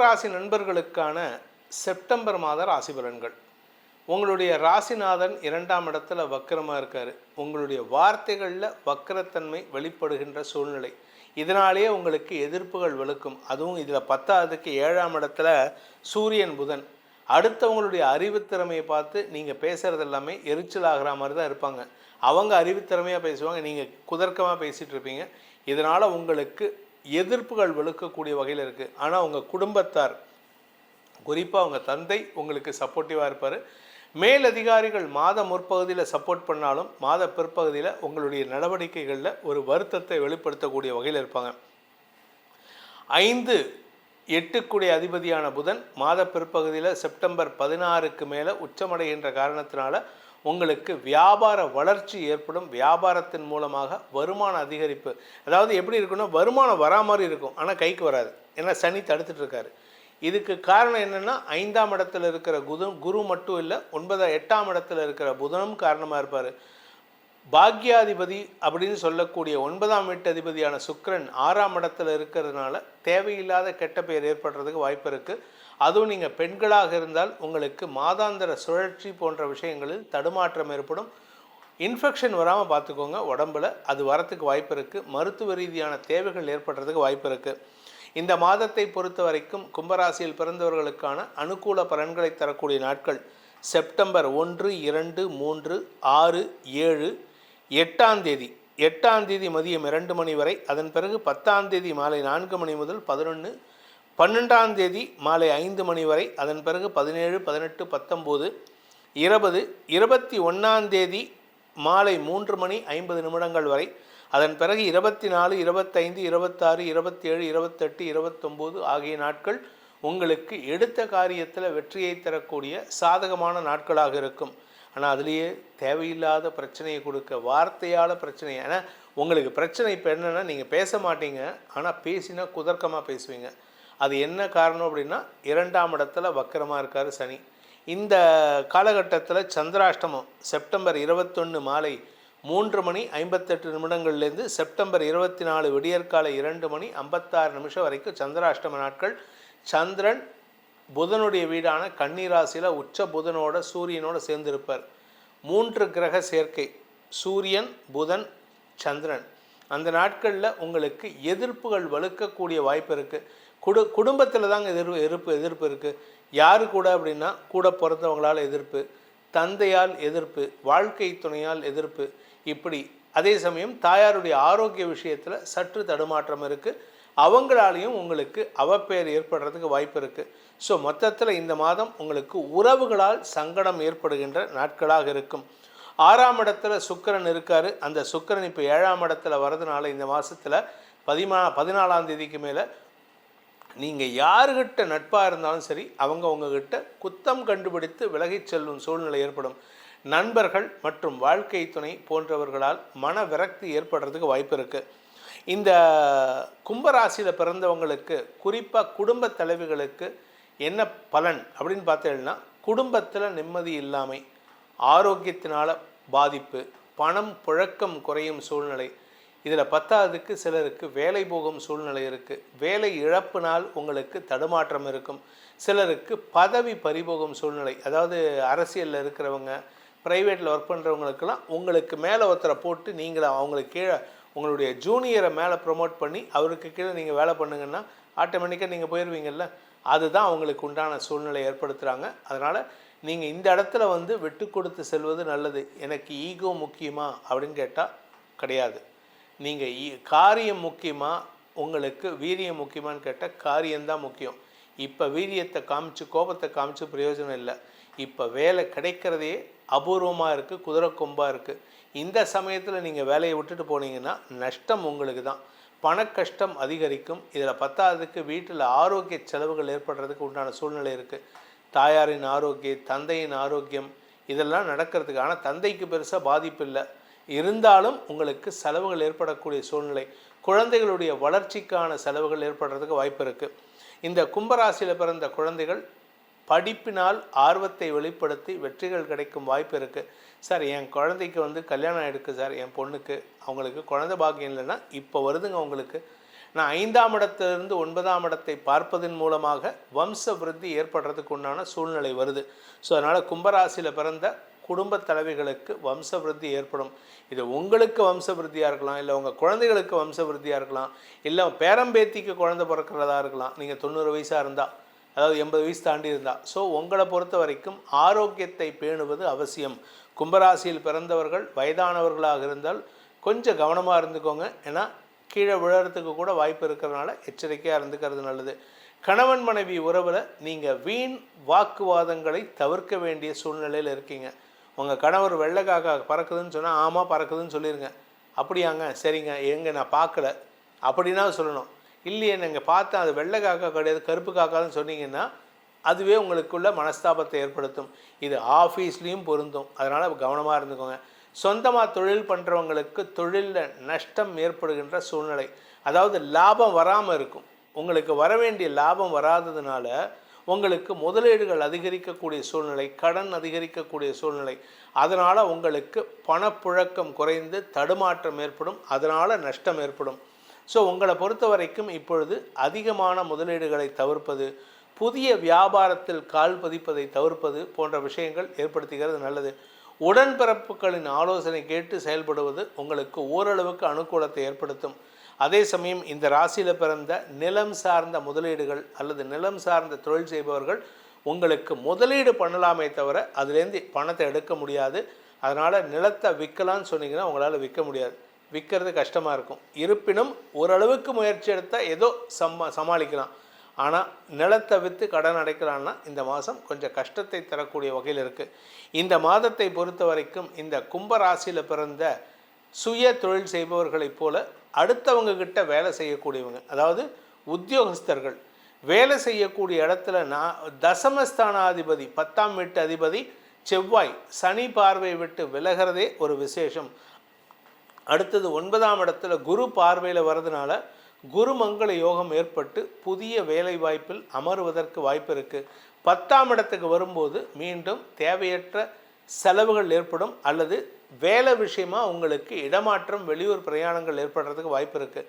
கும்பராசி நண்பர்களுக்கான செப்டம்பர் மாத ராசி பலன்கள். உங்களுடைய ராசிநாதன் இரண்டாம் இடத்துல வக்கரமாக இருக்கார். உங்களுடைய வார்த்தைகளில் வக்கரத்தன்மை வெளிப்படுகின்ற சூழ்நிலை. இதனாலேயே உங்களுக்கு எதிர்ப்புகள் வெளுக்கும் அதுவும் இதில் பத்தாவதுக்கு ஏழாம் இடத்துல சூரியன் புதன். அடுத்தவங்களுடைய அறிவுத்திறமையை பார்த்து நீங்கள் பேசுகிறது எல்லாமே எரிச்சல் ஆகிற மாதிரி தான் இருப்பாங்க. அவங்க அறிவுத்திறமையாக பேசுவாங்க. நீங்கள் குதர்க்கமாக பேசிகிட்டு இருப்பீங்க. இதனால் உங்களுக்கு எதிர்ப்புகள் விழுக்கக்கூடிய வகையில் இருக்குது ஆனால் உங்கள் குடும்பத்தார் குறிப்பாக உங்கள் தந்தை உங்களுக்கு சப்போர்ட்டிவாக இருப்பார். மேலதிகாரிகள் மாத முற்பகுதியில் சப்போர்ட் பண்ணாலும் மாத பிற்பகுதியில் உங்களுடைய நடவடிக்கைகளில் ஒரு வருத்தத்தை வெளிப்படுத்தக்கூடிய வகையில் இருப்பாங்க. ஐந்து எட்டுக்குடைய அதிபதியான புதன் மாத பிற்பகுதியில் செப்டம்பர் பதினாறுக்கு மேலே உச்சமடைகின்ற காரணத்தினால உங்களுக்கு வியாபார வளர்ச்சி ஏற்படும். வியாபாரத்தின் மூலமாக வருமான அதிகரிப்பு. அதாவது எப்படி இருக்குன்னா வருமானம் வரா மாதிரி இருக்கும். ஆனால் கைக்கு வராது. ஏன்னா சனி தடுத்துட்டு இருக்காரு. இதுக்கு காரணம் என்னென்னா ஐந்தாம் இடத்துல இருக்கிற குது குரு மட்டும் இல்லை ஒன்பதாம் எட்டாம் இடத்துல இருக்கிற புதனும் காரணமாக இருப்பார். பாக்யாதிபதி அப்படின்னு சொல்லக்கூடிய ஒன்பதாம் வீட்டு அதிபதியான சுக்கரன் ஆறாம் இடத்துல இருக்கிறதுனால தேவையில்லாத கெட்ட பெயர் ஏற்படுறதுக்கு வாய்ப்பு இருக்குது அதுவும் நீங்கள் பெண்களாக இருந்தால் உங்களுக்கு மாதாந்திர சுழற்சி போன்ற விஷயங்களில் தடுமாற்றம் ஏற்படும். இன்ஃபெக்ஷன் வராமல் பார்த்துக்கோங்க உடம்புல அது வரத்துக்கு வாய்ப்பு இருக்குது மருத்துவ ரீதியான தேவைகள் ஏற்படுறதுக்கு வாய்ப்பு இருக்குது இந்த மாதத்தை பொறுத்த வரைக்கும் கும்பராசியில் பிறந்தவர்களுக்கான அனுகூல பலன்களை தரக்கூடிய நாட்கள் செப்டம்பர் ஒன்று இரண்டு மூன்று ஆறு ஏழு எட்டாம் தேதி. எட்டாம் தேதி மதியம் இரண்டு மணி வரை அதன் பிறகு பத்தாம் தேதி மாலை நான்கு மணி முதல் பதினொன்று பன்னெண்டாம் தேதி மாலை ஐந்து மணி வரை அதன் பிறகு பதினேழு பதினெட்டு பத்தொம்போது இருபது இருபத்தி ஒன்றாம் தேதி மாலை மூன்று மணி ஐம்பது நிமிடங்கள் வரை அதன் பிறகு இருபத்தி நாலு இருபத்தைந்து இருபத்தாறு இருபத்தேழு இருபத்தெட்டு இருபத்தொம்போது ஆகிய நாட்கள் உங்களுக்கு எடுத்த காரியத்தில் வெற்றியை தரக்கூடிய சாதகமான நாட்களாக இருக்கும். ஆனால் அதுலேயே தேவையில்லாத பிரச்சனையை கொடுக்க வார்த்தையால் பிரச்சனை ஏன்னா உங்களுக்கு பிரச்சனை இப்போ என்னென்னா நீங்கள் பேச மாட்டீங்க ஆனால் பேசினா குதர்க்கமாக பேசுவீங்க. அது என்ன காரணம் அப்படின்னா இரண்டாம் இடத்துல வக்கரமாக இருக்கார் சனி. இந்த காலகட்டத்தில் சந்திராஷ்டமம் செப்டம்பர் இருபத்தொன்று மாலை மூன்று மணி ஐம்பத்தெட்டு நிமிடங்கள்லேருந்து செப்டம்பர் இருபத்தி நாலு விடியற்காலை இரண்டு மணி ஐம்பத்தாறு நிமிஷம் வரைக்கும் சந்திராஷ்டம நாட்கள். சந்திரன் புதனுடைய வீடான கன்னிராசியில் உச்ச புதனோட சூரியனோட சேர்ந்திருப்பார். மூன்று கிரக சேர்க்கை சூரியன் புதன் சந்திரன். அந்த நாட்களில் உங்களுக்கு எதிர்ப்புகள் வலுக்கக்கூடிய வாய்ப்பு இருக்குது குடு குடும்பத்தில் தாங்க எதிர்ப்பு எதிர்ப்பு எதிர்ப்பு இருக்குது யார் கூட அப்படின்னா கூட பிறந்தவங்களால் எதிர்ப்பு தந்தையால் எதிர்ப்பு வாழ்க்கை துணையால் எதிர்ப்பு இப்படி. அதே சமயம் தாயாருடைய ஆரோக்கிய விஷயத்தில் சற்று தடுமாற்றம் இருக்குது அவங்களாலையும் உங்களுக்கு அவப்பெயர் ஏற்படுறதுக்கு வாய்ப்பு இருக்குது ஸோ மொத்தத்தில் இந்த மாதம் உங்களுக்கு உறவுகளால் சங்கடம் ஏற்படுகின்ற நாட்களாக இருக்கும். ஆறாம் இடத்துல சுக்கிரன் இருக்கார். அந்த சுக்கிரன் இப்போ ஏழாம் இடத்துல வரதுனால இந்த மாதத்தில் பதிமா பதினாலாம் தேதிக்கு மேலே நீங்கள் யாருக்கிட்ட நட்பாக இருந்தாலும் சரி அவங்க உங்ககிட்ட குத்தம் கண்டுபிடித்து விலகிச் செல்லும் சூழ்நிலை ஏற்படும். நண்பர்கள் மற்றும் வாழ்க்கை துணை போன்றவர்களால் மன விரக்தி ஏற்படுறதுக்கு வாய்ப்பு இருக்குது இந்த கும்பராசியில் பிறந்தவங்களுக்கு குறிப்பாக குடும்ப தலைவிகளுக்கு என்ன பலன் அப்படின்னு பார்த்தீங்கன்னா குடும்பத்தில் நிம்மதி இல்லாமை. ஆரோக்கியத்தினால் பாதிப்பு பணம் புழக்கம் குறையும் சூழ்நிலை. இதில் பத்தாவதுக்கு சிலருக்கு வேலை போகும் சூழ்நிலை இருக்குது வேலை இழப்பினால் உங்களுக்கு தடுமாற்றம் இருக்கும். சிலருக்கு பதவி பறிபோகும் சூழ்நிலை. அதாவது அரசியலில் இருக்கிறவங்க ப்ரைவேட்டில் ஒர்க் பண்ணுறவங்களுக்கெல்லாம் உங்களுக்கு மேலே ஒருத்தரை போட்டு நீங்கள் அவங்களுக்கு கீழே உங்களுடைய ஜூனியரை மேலே ப்ரொமோட் பண்ணி அவருக்கு கீழே நீங்கள் வேலை பண்ணுங்கன்னா ஆட்டோமேட்டிக்காக நீங்கள் போயிடுவீங்கள்ல அதுதான் அவங்களுக்கு உண்டான சூழ்நிலை ஏற்படுத்துகிறாங்க அதனால் நீங்கள் இந்த இடத்துல வந்து விட்டு கொடுத்து செல்வது நல்லது. எனக்கு ஈகோ முக்கியமா? அப்படின்னு கேட்டால் கிடையாது. நீங்கள் காரியம் முக்கியமாக உங்களுக்கு வீரியம் முக்கியமான்னு கேட்டால் காரியம்தான் முக்கியம். இப்போ வீரியத்தை காமிச்சு கோபத்தை காமிச்சு பிரயோஜனம் இல்லை. இப்போ வேலை கிடைக்கிறதே அபூர்வமாக இருக்குது குதிரை கொம்பாக இருக்குது இந்த சமயத்தில் நீங்கள் வேலையை விட்டுட்டு போனீங்கன்னா நஷ்டம் உங்களுக்கு தான். பண கஷ்டம் அதிகரிக்கும். இதில் பத்தாவதுக்கு வீட்டில் ஆரோக்கிய செலவுகள் ஏற்படுறதுக்கு உண்டான சூழ்நிலை இருக்குது தாயாரின் ஆரோக்கியம் தந்தையின் ஆரோக்கியம் இதெல்லாம் நடக்கிறதுக்கு. ஆனால் தந்தைக்கு பெருசாக பாதிப்பு இல்லை. இருந்தாலும் உங்களுக்கு செலவுகள் ஏற்படக்கூடிய சூழ்நிலை. குழந்தைகளுடைய வளர்ச்சிக்கான செலவுகள் ஏற்படுறதுக்கு வாய்ப்பு இருக்குது இந்த கும்பராசியில் பிறந்த குழந்தைகள் படிப்பினால் ஆர்வத்தை வெளிப்படுத்தி வெற்றிகள் கிடைக்கும் வாய்ப்பு இருக்குது சார் என் குழந்தைக்கு வந்து கல்யாணம் ஆகிடுக்கு சார் என் பொண்ணுக்கு. அவங்களுக்கு குழந்தை பாக்கியம் இல்லைன்னா இப்போ வருதுங்க உங்களுக்கு நான் ஐந்தாம் இடத்திலிருந்து ஒன்பதாம் இடத்தை பார்ப்பதன் மூலமாக வம்ச விருத்தி ஏற்படுறதுக்கு உண்டான சூழ்நிலை வருது. ஸோ அதனால் கும்பராசியில் பிறந்த குடும்ப தலைவிகளுக்கு வம்ச விருத்தி ஏற்படும். இது உங்களுக்கு வம்ச விருத்தியாக இருக்கலாம் இல்லை உங்கள் குழந்தைகளுக்கு வம்ச விருத்தியாக இருக்கலாம் இல்லை பேரம்பேத்திக்கு குழந்தை பிறக்கிறதா இருக்கலாம். நீங்கள் தொண்ணூறு வயசாக இருந்தால் அதாவது எண்பது வயசு தாண்டி இருந்தால் ஸோ உங்களை பொறுத்த வரைக்கும் ஆரோக்கியத்தை பேணுவது அவசியம். கும்பராசியில் பிறந்தவர்கள் வயதானவர்களாக இருந்தால் கொஞ்சம் கவனமாக இருந்துக்கோங்க. ஏன்னா கீழே விழறதுக்கு கூட வாய்ப்பு இருக்கிறதுனால எச்சரிக்கையாக இருந்துக்கிறது நல்லது. கணவன் மனைவி உறவில் நீங்கள் வீண் வாக்குவாதங்களை தவிர்க்க வேண்டிய சூழ்நிலையில் இருக்கீங்க. உங்கள் கணவர் வெள்ளை காக்கா பறக்குதுன்னு சொன்னால் ஆமாம் பறக்குதுன்னு சொல்லிடுங்க அப்படியாங்க சரிங்க. எங்கே நான் பார்க்கல. அப்படின்னா சொல்லணும். இல்லையே நீங்கள் பார்த்தேன் அது வெள்ளை காக்கா கிடையாது கருப்பு காக்கான்னு சொன்னீங்கன்னா அதுவே உங்களுக்குள்ள மனஸ்தாபத்தை ஏற்படுத்தும். இது ஆஃபீஸ்லேயும் பொருந்தும். அதனால் கவனமாக இருந்துக்கோங்க. சொந்தமாக தொழில் பண்ணுறவங்களுக்கு தொழிலில் நஷ்டம் ஏற்படுகின்ற சூழ்நிலை. அதாவது லாபம் வராமல் இருக்கும். உங்களுக்கு வர வேண்டிய லாபம் வராததுனால உங்களுக்கு முதலீடுகள் அதிகரிக்கக்கூடிய சூழ்நிலை கடன் அதிகரிக்கக்கூடிய சூழ்நிலை. அதனால் உங்களுக்கு பணப்புழக்கம் குறைந்து தடுமாற்றம் ஏற்படும். அதனால் நஷ்டம் ஏற்படும். ஸோ உங்களை பொறுத்த வரைக்கும் இப்பொழுது அதிகமான முதலீடுகளை தவிர்ப்பது புதிய வியாபாரத்தில் கால் பதிப்பதை தவிர்ப்பது போன்ற விஷயங்கள் ஏற்படுத்துகிறது நல்லது. உடன்பிறப்புகளின் ஆலோசனை கேட்டு செயல்படுவது உங்களுக்கு ஓரளவுக்கு அனுகூலத்தை ஏற்படுத்தும். அதே சமயம் இந்த ராசியில் பிறந்த நிலம் சார்ந்த முதலீடுகள் அல்லது நிலம் சார்ந்த தொழில் செய்பவர்கள் உங்களுக்கு முதலீடு பண்ணலாமே தவிர அதுலேருந்து பணத்தை எடுக்க முடியாது. அதனால் நிலத்தை விற்கலான்னு சொன்னீங்கன்னா உங்களால் விற்க முடியாது. விற்கிறது கஷ்டமாக இருக்கும். இருப்பினும் ஓரளவுக்கு முயற்சி எடுத்தால் ஏதோ சம்மா சமாளிக்கலாம். ஆனால் நிலத்தை விற்று கடன் அடைக்கலான்னா இந்த மாதம் கொஞ்சம் கஷ்டத்தை தரக்கூடிய வகையில் இருக்குது இந்த மாதத்தை பொறுத்த வரைக்கும் இந்த கும்பராசியில் பிறந்த சுய தொழில் செய்பவர்களைப் போல அடுத்தவங்கக்கிட்ட வேலை செய்யக்கூடியவங்க அதாவது உத்தியோகஸ்தர்கள் வேலை செய்யக்கூடிய இடத்துல நான் தசமஸ்தானாதிபதி பத்தாம் வீட்டு அதிபதி செவ்வாய் சனி பார்வை விட்டு விலகிறதே ஒரு விசேஷம். அடுத்தது ஒன்பதாம் இடத்துல குரு பார்வையில் வர்றதுனால குருமங்கள யோகம் ஏற்பட்டு புதிய வேலை வாய்ப்பில் அமருவதற்கு வாய்ப்பு இருக்குது பத்தாம் இடத்துக்கு வரும்போது மீண்டும் தேவையற்ற செலவுகள் ஏற்படும் அல்லது வேலை விஷயமாக உங்களுக்கு இடமாற்றம் வெளியூர் பிரயாணங்கள் ஏற்படுறதுக்கு வாய்ப்பு இருக்குது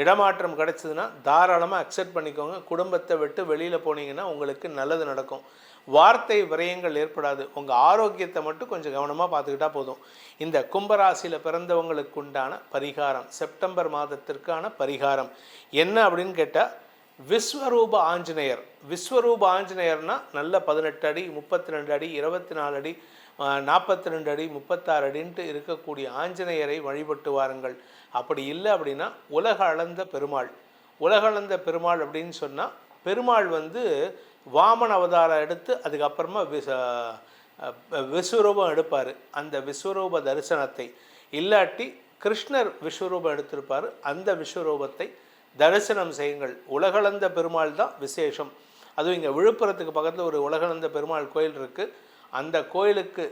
இடமாற்றம் கிடச்சிதுன்னா தாராளமாக அக்செப்ட் பண்ணிக்கோங்க. குடும்பத்தை விட்டு வெளியில் போனீங்கன்னா உங்களுக்கு நல்லது நடக்கும். வார்த்தை விரயங்கள் ஏற்படாது. உங்கள் ஆரோக்கியத்தை மட்டும் கொஞ்சம் கவனமாக பார்த்துக்கிட்டா போதும். இந்த கும்பராசியில் பிறந்தவங்களுக்கு உண்டான பரிகாரம் செப்டம்பர் மாதத்திற்கான பரிகாரம். என்ன அப்படின்னு கேட்டால் விஸ்வரூப ஆஞ்சநேயர். விஸ்வரூப ஆஞ்சநேயர்னால் நல்ல பதினெட்டு அடி முப்பத்தி ரெண்டு அடி இருபத்தி நாலு அடி நாற்பத்தி ரெண்டு அடி முப்பத்தாறு அடின்ட்டு இருக்கக்கூடிய ஆஞ்சநேயரை வழிபட்டு வாருங்கள். அப்படி இல்லை அப்படின்னா உலக அளந்த பெருமாள். உலகளந்த பெருமாள் அப்படின்னு சொன்னால் பெருமாள் வந்து வாமன் அவதாரம் எடுத்து அதுக்கப்புறமா விச விஸ்வரூபம் எடுப்பார். அந்த விஸ்வரூப தரிசனத்தை. இல்லாட்டி கிருஷ்ணர் விஸ்வரூபம் எடுத்திருப்பார். அந்த விஸ்வரூபத்தை தரிசனம் செய்யுங்கள். உலகளந்த பெருமாள் தான் விசேஷம். அதுவும் இங்கே விழுப்புரத்துக்கு பக்கத்தில் ஒரு உலகளந்த பெருமாள் கோயில் இருக்குது அந்த கோயிலுக்கு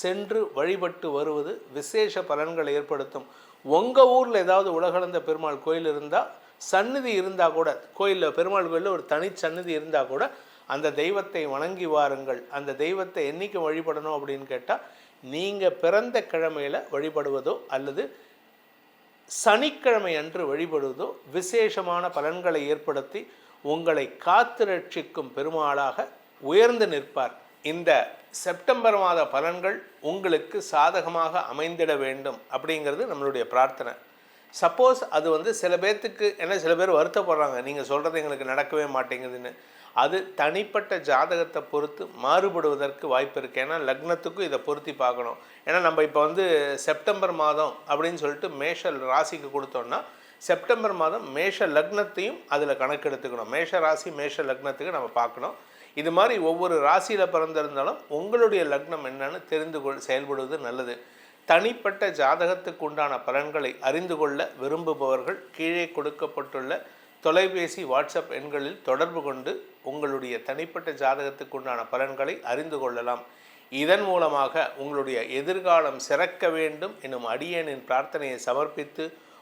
சென்று வழிபட்டு வருவது விசேஷ பலன்களை ஏற்படுத்தும். உங்கள் ஊரில் ஏதாவது உலகளந்த பெருமாள் கோயில் இருந்தால் சந்நிதி இருந்தால் கூட கோயிலில் பெருமாள் கோயிலில் ஒரு தனி சந்நிதி இருந்தால் கூட அந்த தெய்வத்தை வணங்கி வாருங்கள். அந்த தெய்வத்தை என்றைக்கு வழிபடணும் அப்படின்னு கேட்டால் நீங்கள் பிறந்த கிழமையில் வழிபடுவதோ அல்லது சனிக்கிழமை அன்று வழிபடுவதோ விசேஷமான பலன்களை ஏற்படுத்தி உங்களை காத்து ரட்சிக்கும் பெருமாளாக உயர்ந்து நிற்பார். இந்த செப்டம்பர் மாத பலன்கள் உங்களுக்கு சாதகமாக அமைந்திட வேண்டும் அப்படிங்கிறது நம்மளுடைய பிரார்த்தனை. சப்போஸ் அது வந்து சில பேர்த்துக்கு ஏன்னா சில பேர் வருத்தப்படுறாங்க நீங்கள் சொல்கிறது எங்களுக்கு நடக்கவே மாட்டேங்குதுன்னு. அது தனிப்பட்ட ஜாதகத்தை பொறுத்து மாறுபடுவதற்கு வாய்ப்பு இருக்குது ஏன்னா லக்னத்துக்கும் இதை பொருத்தி பார்க்கணும். ஏன்னா நம்ம இப்போ வந்து செப்டம்பர் மாதம் அப்படின்னு சொல்லிட்டு மேஷல் ராசிக்கு கொடுத்தோன்னா செப்டம்பர் மாதம் மேஷ லக்னத்தையும் அதில் கணக்கெடுத்துக்கணும். மேஷ ராசி மேஷ லக்னத்துக்கு நம்ம பார்க்கணும். இது மாதிரி ஒவ்வொரு ராசியில் பிறந்திருந்தாலும் உங்களுடைய லக்னம் என்னன்னு தெரிந்து கொள் செயல்படுவது நல்லது. தனிப்பட்ட ஜாதகத்துக்கு உண்டான பலன்களை அறிந்து கொள்ள விரும்புபவர்கள் கீழே கொடுக்கப்பட்டுள்ள தொலைபேசி வாட்ஸ்அப் எண்களில் தொடர்பு கொண்டு உங்களுடைய தனிப்பட்ட ஜாதகத்துக்கு உண்டான பலன்களை அறிந்து கொள்ளலாம். இதன் மூலமாக உங்களுடைய எதிர்காலம் சிறக்க வேண்டும். எனும் அடியேனின் பிரார்த்தனையை சமர்ப்பித்து